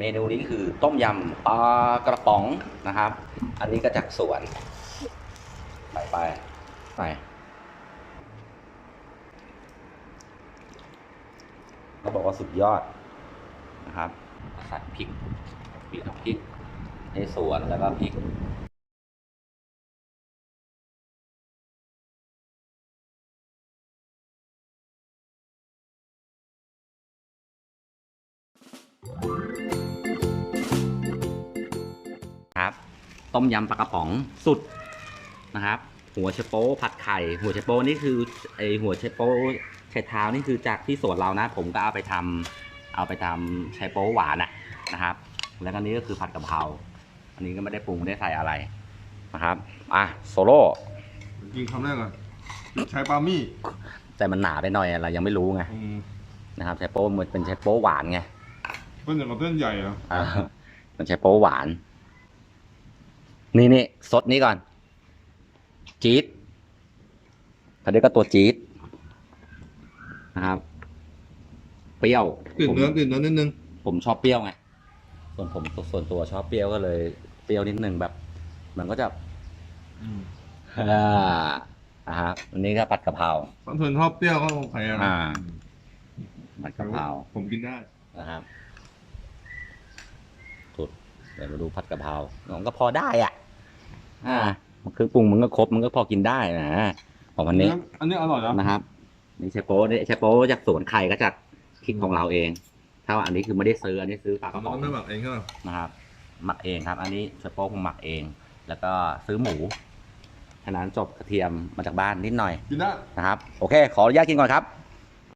เมนูนี้คือต้มยำปลากระป๋องนะครับ อันนี้ก็จากสวน ไปไปไปเขาบอกว่าสุดยอดนะครับใส่พริกพริกพริกในสวนแล้วก็พริก ต้มยำปลากระป๋องสุดนะครับ หัวเชโป้ผัดไข่หัวเชโป้นี่คือไอหัวเชโป้ไชเท้านี่คือจากที่สวนเรานะ ผมก็เอาไปทำเอาไปทำไชโป้หวานอะนะครับ แล้วก็นี้ก็คือผัดกะเพราอันนี้ก็ไม่ได้ปรุงไม่ได้ใส่อะไรนะครับอะโซโล่กินคำแรกก่อนใช้ปลามี่แต่มันหนาไปหน่อยเรายังไม่รู้ไงอืมนะครับไชโป้มันเป็นไชโป้หวานไงเส้นอย่างกับเส้นใหญ่เหรออ่ามันใช้โป๊หวาน นี่นี่สดนี้ก่อน จี๊ดเขาเรียกก็ตัวจี๊ดนะครับ เปรี้ยวกลิ่นผมเนื้อกลิ่นเนื้อนิดนึงผมชอบเปรี้ยวไง ส่วนผมส่วนตัวชอบเปรี้ยวก็เลยเปรี้ยวนิดนึงแบบ มันก็จะอ่าอ่าฮะอันนี้ก็ผัดกะเพรา บางคนชอบเปรี้ยวก็โอเคนะอ่า ผัดกะเพรา ผมกินได้นะครับสุดเดี๋ยวมาดูผัดกะเพรามันก็พอได้อะ อ่ามันคือปรุงมันก็ครบมันก็พอกินได้นะของวันนี้ อันนี้อร่อยนะนะครับนี่เชโป้นี่เชโป้จากสวนไข่ก็จากพริกของเราเอง ถ้าว่าอันนี้คือไม่ได้ซื้ออันนี้ซื้อปลากระป๋องไม่หมักเองใช่ไหมนะครับ หมักเองครับ อันนี้เชโป้ผมหมักเอง แล้วก็ซื้อหมูฉะนั้นจบกระเทียมมาจากบ้านนิดหน่อยกินได้นะครับ โอเค ขออนุญาตกินก่อนครับ